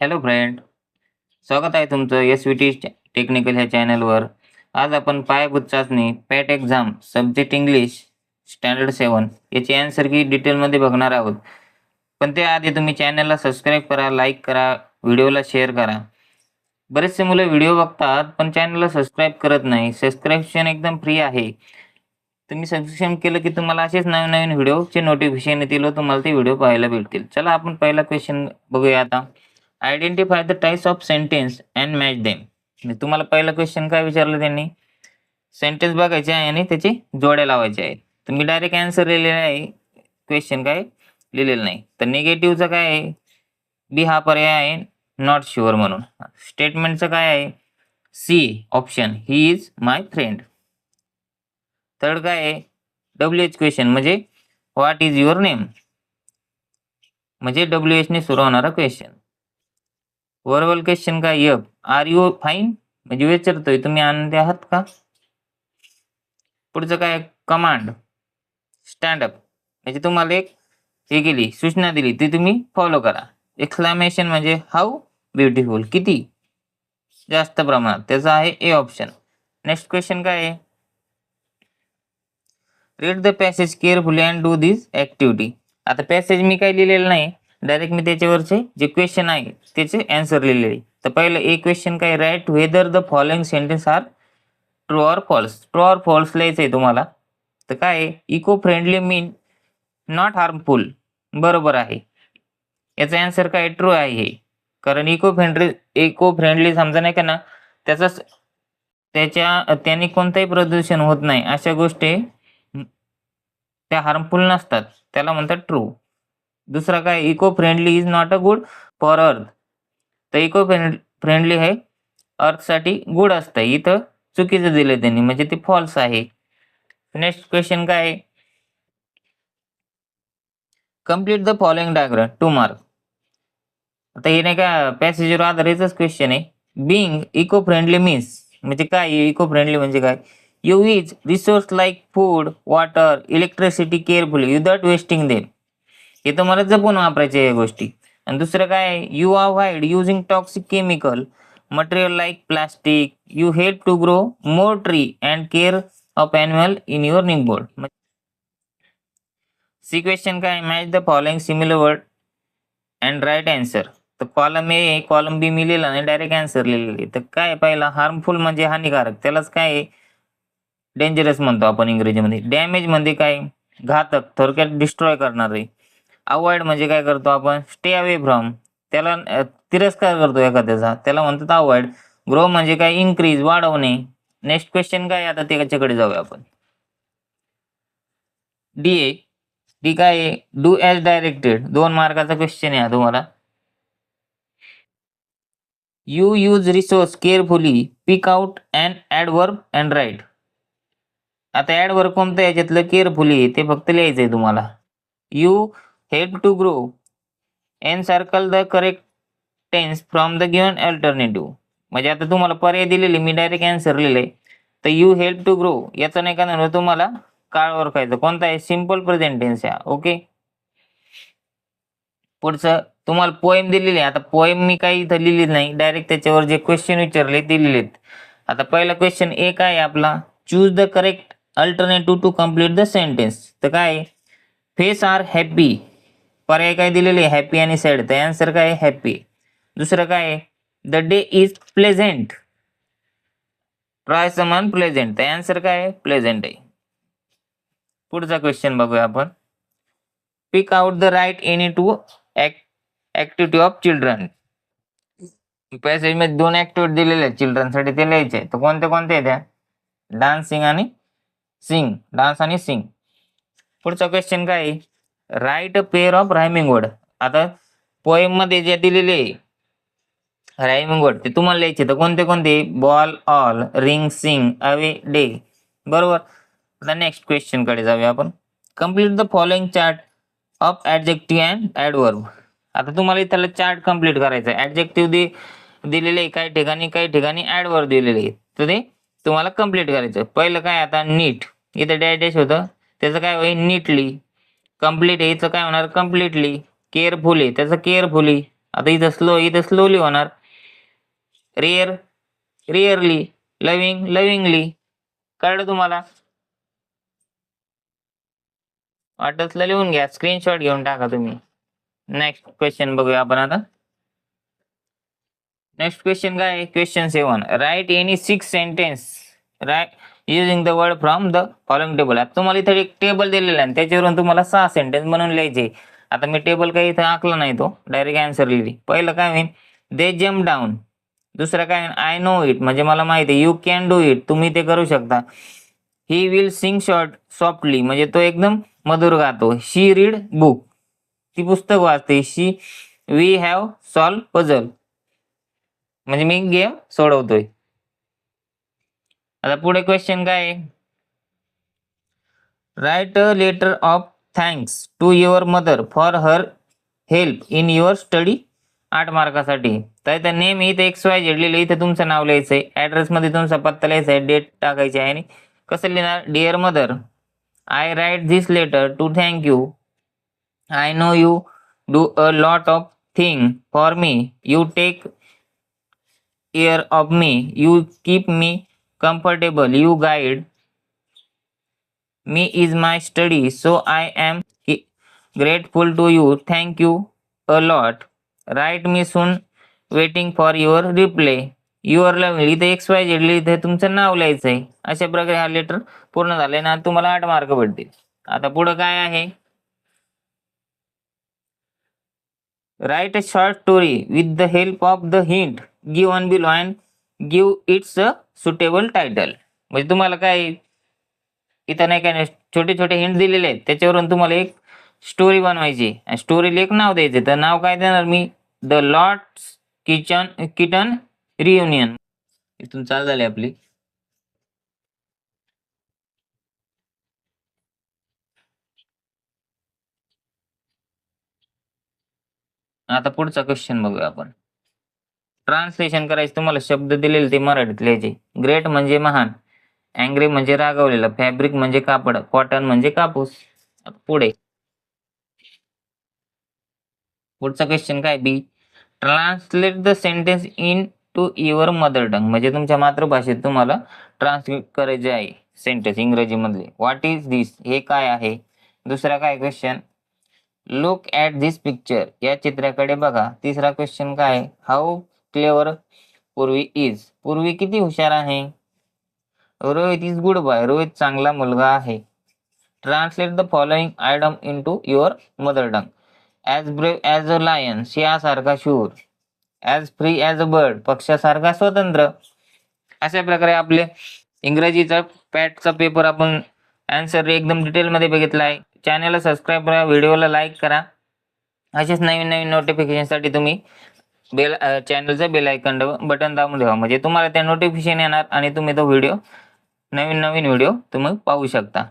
Hello friend स्वागत आहे तुमचं एस व्ही टी टेक्निकल ह्या चॅनलवर आज आपण पायाभूत चाचणी PAT exam subject English standard seven याची ॲन्सर की डिटेलमध्ये बघणार आहोत. पण त्याआधी तुम्ही चॅनलला सबस्क्राईब करा लाईक करा व्हिडिओला शेअर करा. बरेचसे मुलं व्हिडिओ बघतात पण चॅनलला सबस्क्राईब करत नाही. सबस्क्रिप्शन एकदम फ्री आहे. तुम्ही सबस्क्रिप्शन केलं की तुम्हाला असेच नवीन नवीन व्हिडिओचे नोटिफिकेशन येतील व तुम्हाला ते व्हिडिओ पाहायला भेटतील. चला आपण पहिला क्वेश्चन बघूया आता. Identify the types of sentence and match them तुम्हाला पहिला क्वेश्चन काय विचारलं त्यांनी? सेंटेन्स बघायचे आहे आणि त्याचे जोड्या लावायचे आहेत. तर मी डायरेक्ट आन्सर लिहिलेला आहे. क्वेश्चन काय? लिहिलेलं नाही. तर निगेटिव्हचं काय आहे? बी हा पर्याय आहे. नॉट शुअर म्हणून. स्टेटमेंटचं काय आहे? C option he is my friend third काय आहे? डब्ल्यू एच क्वेश्चन म्हणजे व्हॉट इज युअर नेम म्हणजे डब्ल्यू एचने सुरू होणारा क्वेश्चन वर्बल क्वेश्चन काय? यप आर यू फाईन म्हणजे विचारतोय तुम्ही आनंदी आहात का? पुढचं काय? कमांड स्टँडअप म्हणजे तुम्हाला एक हे केली सूचना दिली ती तुम्ही फॉलो करा. एक्सक्लामेशन म्हणजे हाऊ ब्युटिफुल किती? जास्त प्रमाणात. त्याचं आहे ए ऑप्शन नेक्स्ट क्वेश्चन काय आहे? Read the passage carefully and do this activity आता पॅसेज मी काही लिहिलेलं नाही. डायरेक्ट मी त्याच्यावरचे जे क्वेश्चन आहे त्याचे अँसर लिहिलेले तर पहिलं एक क्वेश्चन काय? Write whether the following sentence are true or false true or false लिहायचं आहे तुम्हाला. तर काय आहे? Eco friendly mean not harmful बरोबर आहे. याचा अँसर काय? ट्रू आहे. हे कारण इको फ्रेंडली इको फ्रेंडली समजा नाही का ना त्याचा त्याच्या त्याने कोणतंही प्रदूषण होत नाही. अशा गोष्टी त्या हार्मफुल नसतात. त्याला म्हणतात ट्रू दुसरा काय? Eco friendly is not a good for earth तर इको फ्रेंडली हे अर्थसाठी गुड असतं. इथं चुकीचं दिलं त्यांनी. म्हणजे ते फॉल्स आहे. नेक्स्ट क्वेश्चन काय? आहे complete the following diagram two mark आता हे नाही का पॅसेजवर आधारितच क्वेश्चन आहे. बिंग इको फ्रेंडली मीन्स म्हणजे काय? इको फ्रेंडली म्हणजे काय? You is resource like food water electricity carefully without wasting them हे तुम्हाला जपून वापरायचे या गोष्टी. आणि दुसरं काय you avoid using toxic chemical material like plastic you help to grow more tree and care of annual in your neighbourhood C question काय? Match the following similar word and write answer तर column A column B मी लिहिला नाही direct answer लिहिलेली. तर काय पहिला? Harmful म्हणजे हानिकारक. त्यालाच काय डेंजरस म्हणतो आपण इंग्रजीमध्ये. डॅमेज म्हणजे काय? घातक. थोडक्यात डिस्ट्रॉय करणारे. अवॉइड म्हणजे काय करतो आपण? स्टे अवे फ्रॉम त्याला तिरस्कार करतो एखाद्याचा. त्याला म्हणतात अवॉइड ग्रो म्हणजे काय? इन्क्रीज वाढवणे. नेक्स्ट क्वेश्चन काय आता त्याच्याकडे जाऊया आपण. डी ए डी काय आहे? डू एज डायरेक्टेड दोन मार्काचा क्वेश्चन आहे तुम्हाला. You use resource carefully pick out and adverb and write आता ॲडवर्ब कोणतं याच्यातलं केअरफुली ते फक्त लिहायचं आहे तुम्हाला. You help to grow an circle the correct tense from the given alternative म्हणजे आता तुम्हाला पर्याय दिलेले मी डायरेक्ट आन्सर लिहिले. तर यू हेल्प टू ग्रो याचा नाही का तुम्हाला काळ ओळखायचं कोणता आहे? सिंपल प्रेझेंट टेन्स या ओके पुढचं तुम्हाला पोएम दिलेली आहे. आता पोएम मी काही इथं लिहिली नाही. डायरेक्ट त्याच्यावर जे क्वेश्चन विचारले ते लिहिलेत. आता पहिला क्वेश्चन एक आहे आपला. Choose the correct alternative to complete the sentence तर काय? फेस आर हॅपी पर्याय काय दिलेले हॅपी आणि सॅड तर आन्सर काय हॅपी दुसरं काय the day is pleasant try समान प्लेझेंट तर आन्सर काय प्लेझेंट आहे. पुढचा क्वेश्चन बघूया आपण. Pick out the right any two activity of children passage मध्ये दोन ऍक्टिव्हिटी दिलेल्या आहेत. चिल्ड्रनसाठी ते लिहायचे तर कोणते कोणते डान्सिंग आणि सिंग डान्स आणि सिंग पुढचा क्वेश्चन काय आहे? Write pair of rhyming word आता पोएममध्ये जे दिलेले रायमिंग वर्ड ते तुम्हाला लिहायचे तर कोणते कोणते? Ball all ring sing away day बरोबर? आता नेक्स्ट क्वेश्चनकडे जाऊया आपण. Complete the following chart of adjective and adverb आता तुम्हाला इथला चार्ट कंप्लीट करायचा आहे. ऍडजेक्टिव्ह दे दिलेले आहे काही ठिकाणी काही ठिकाणी ऍडवर्ब दिलेले तर ते तुम्हाला कंप्लीट करायचं पहिलं काय आता? नीट इथं डॅश होतं. त्याचं काय होईल? नीटली कंप्लीट याचं इथं काय होणार? कम्प्लिटली केअरफुली त्याचं केअरफुली आता इथं स्लो इथं स्लोली होणार. रेअर रेअरली लविंग लविंगली कळलं तुम्हाला? वाटतलं लिहून घ्या. स्क्रीनशॉट घेऊन टाका तुम्ही. नेक्स्ट क्वेश्चन बघूया आपण आता. नेक्स्ट क्वेश्चन काय आहे? Question seven write any six sentence write using the word from the following table आता तुम्हाला इथे एक टेबल दिलेला आहे. त्याच्यावरून तुम्हाला सहा सेंटेन्स बनवून लिहायचे आता मी टेबल काही इथं आखला नाही तो. डायरेक्ट आन्सर लिहिली. पहिलं काय होईल दे जम्प डाऊन दुसरं काय आय नो इट म्हणजे मला माहिती आहे. यू कॅन डू इट तुम्ही ते करू शकता. He will sing short softly म्हणजे तो एकदम मधुर गातो. शी रीड बुक ती पुस्तक वाचते. She we have solve puzzle म्हणजे मी गेम सोडवतोय. आता पुढे क्वेश्चन काय? आहे write a letter of thanks to your mother for her help in your study आठ मार्कासाठी. तर इथं नेम इथं एक्स वाय झेड लिहिलं इथं तुमचं नाव लिहायचं आहे ॲड्रेसमध्ये तुमचा पत्ता लिहायचा आहे डेट टाकायची आहे आणि कसं लिहिणार? Dear mother I write this letter to thank you I know you do a lot of thing for me you take care of me you keep me comfortable. You guide me is my study. So I am grateful grateful to you. Thank you a lot. Write me soon. For your reply your lovely इथे X Y Z इथे तुमचं नाव लिहायचं आहे अशा प्रकारे हा letter पूर्ण झालाय ना तुम्हाला आठ मार्क भेटतील आता पुढं काय आहे write a short story with the help of the hint give below and give its a suitable title म्हणजे तुम्हाला काय इथं नाही काय छोटे छोटे हिंट दिलेले आहेत. त्याच्यावरून तुम्हाला एक स्टोरी बनवायची आणि स्टोरीला एक नाव द्यायचे तर नाव काय देणार मी? The lots kitchen kitten reunion इथून चाल झाली आपली. आता पुढचा क्वेश्चन बघूया आपण. ट्रान्सलेशन करायचं तुम्हाला शब्द दिलेले ते मराठीत लिहायचे. ग्रेट म्हणजे महान. अँग्री म्हणजे रागवलेलं. फॅब्रिक म्हणजे कापड. कॉटन म्हणजे कापूस. पुढे. पुढचा क्वेश्चन काय? B translate the sentence into your mother tongue म्हणजे तुमच्या मातृभाषेत तुम्हाला ट्रान्सलेट करायचे आहे. सेंटेन्स इंग्रजीमधले. व्हॉट इज दिस हे काय आहे? दुसरा काय question look at this picture या चित्राकडे बघा. तिसरा क्वेश्चन काय? हाऊ क्लेवर पूर्वी इज पूर्वी किती हुशार आहे? Rohit is good boy Rohit चांगला मुलगा आहे. Translate the following idiom into your mother tongue as brave as a lion सिंहासारखा शूर. As free as a bird पक्षासारखा स्वतंत्र. अशा प्रकारे आपले इंग्रजीचा पॅटचा पेपर आपण आन्सर एकदम डिटेलमध्ये बघितला आहे. चॅनलला सबस्क्राईब करा व्हिडिओला लाईक करा. असेच नवीन नवीन नोटिफिकेशनसाठी तुम्ही बेल चॅनलचं बेल आयकन बटन दाबून ठेवा. म्हणजे तुम्हाला त्या नोटिफिकेशन येणार आणि तुम्ही तो व्हिडिओ नवीन नवीन व्हिडिओ तुम्ही पाहू शकता.